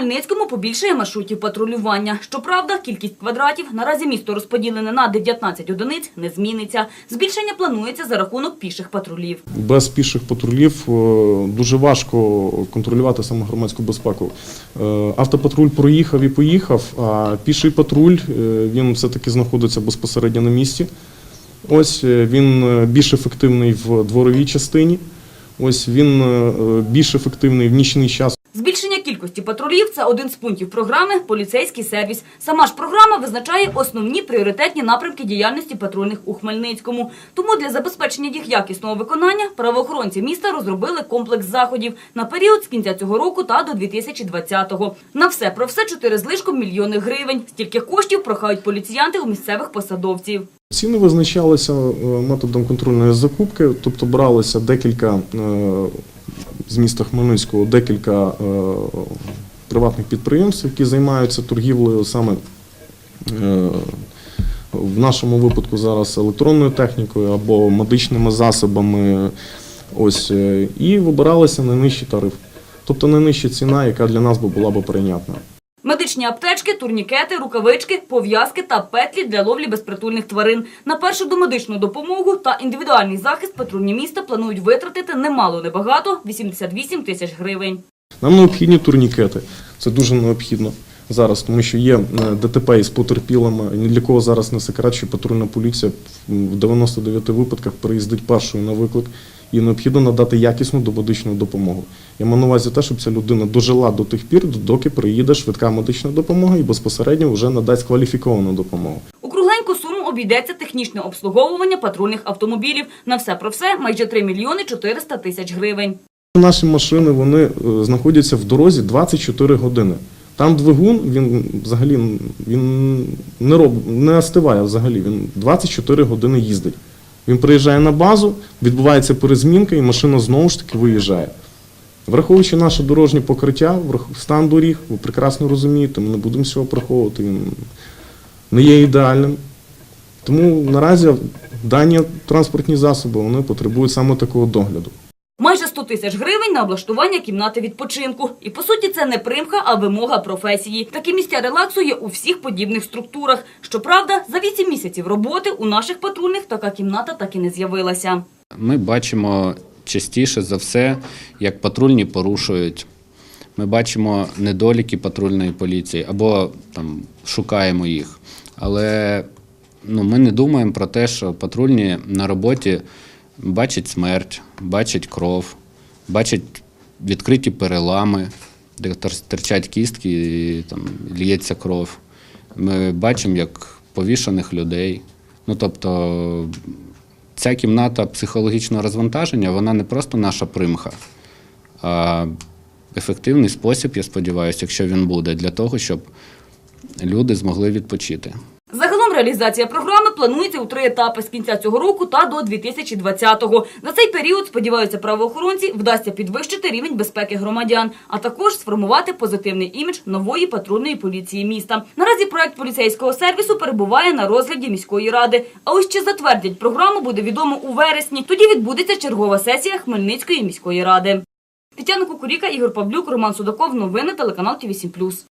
Хмельницькому побільшає маршрутів патрулювання. Щоправда, кількість квадратів наразі місто розподілене на 19 одиниць не зміниться. Збільшення планується за рахунок піших патрулів. Без піших патрулів е, дуже важко контролювати саме громадську безпеку. Е, Автопатруль проїхав і поїхав, а піший патруль е, він все-таки знаходиться безпосередньо на місці. Ось він більш ефективний в дворовій частині. Ось він е, більш ефективний в нічний час. Збільшення кількості патрулів – це один з пунктів програми «Поліцейський сервіс». Сама ж програма визначає основні пріоритетні напрямки діяльності патрульних у Хмельницькому. Тому для забезпечення їх якісного виконання правоохоронці міста розробили комплекс заходів на період з кінця цього року та до 2020-го. На все про все чотири з мільйони гривень. Стільки коштів прохають поліціянти у місцевих посадовців. Ціни визначалися е, методом контрольної закупки, тобто бралося декілька е, з міста Хмельницького, декілька е, приватних підприємств, які займаються торгівлею саме в нашому випадку зараз електронною технікою або медичними засобами. Ось і вибиралися найнижчий тариф, тобто найнижча ціна, яка для нас була б прийнятна. Медичні аптечки, турнікети, рукавички, пов'язки та петлі для ловлі безпритульних тварин. На першу домедичну допомогу та індивідуальний захист патрульні міста планують витратити немало небагато – 88 тисяч гривень. Нам необхідні турнікети. Це дуже необхідно зараз, тому що є е, ДТП із потерпілими. Ні для кого зараз не секрет, що патрульна поліція в 99 випадках приїздить першою на виклик і необхідно надати якісну домедичну допомогу. Я маю на увазі те, щоб ця людина дожила до тих пір, доки приїде швидка медична допомога і безпосередньо вже надасть кваліфіковану допомогу. У кругленьку суму обійдеться технічне обслуговування патрульних автомобілів. На все про все – майже 3 мільйони 400 тисяч гривень. Наші машини вони е, знаходяться в дорозі 24 години. Там двигун, він взагалі він не роб, не остиває взагалі. Він 24 години їздить. Він приїжджає на базу, відбувається перезмінка, і машина знову ж таки виїжджає. Враховуючи наше дорожнє покриття, стан доріг, ви прекрасно розумієте, ми не будемо цього приховувати, він не є ідеальним. Тому наразі дані транспортні засоби вони потребують саме такого догляду. Майже 100 тисяч гривень на облаштування кімнати відпочинку. І по суті це не примха, а вимога професії. Такі місця релаксу є у всіх подібних структурах. Щоправда, за 8 місяців роботи у наших патрульних така кімната так і не з'явилася. Ми бачимо частіше за все, як патрульні порушують. Ми бачимо недоліки патрульної поліції або там шукаємо їх. Але ну, ми не думаємо про те, що патрульні на роботі бачать смерть, бачать кров, бачать відкриті перелами, де терчать кістки і там лється кров. Ми бачимо, як повішаних людей. Ну, тобто, ця кімната психологічного розвантаження, вона не просто наша примха, а ефективний спосіб, я сподіваюся, якщо він буде, для того, щоб люди змогли відпочити. Реалізація програми планується у три етапи з кінця цього року та до 2020-го. За цей період, сподіваються правоохоронці, вдасться підвищити рівень безпеки громадян, а також сформувати позитивний імідж нової патрульної поліції міста. Наразі проект поліцейського сервісу перебуває на розгляді міської ради. А ось чи затвердять програму, буде відомо у вересні. Тоді відбудеться чергова сесія Хмельницької міської ради. Тетяна Кукуріка, Ігор Павлюк, Роман Судаков. Новини телеканал ТВ7+.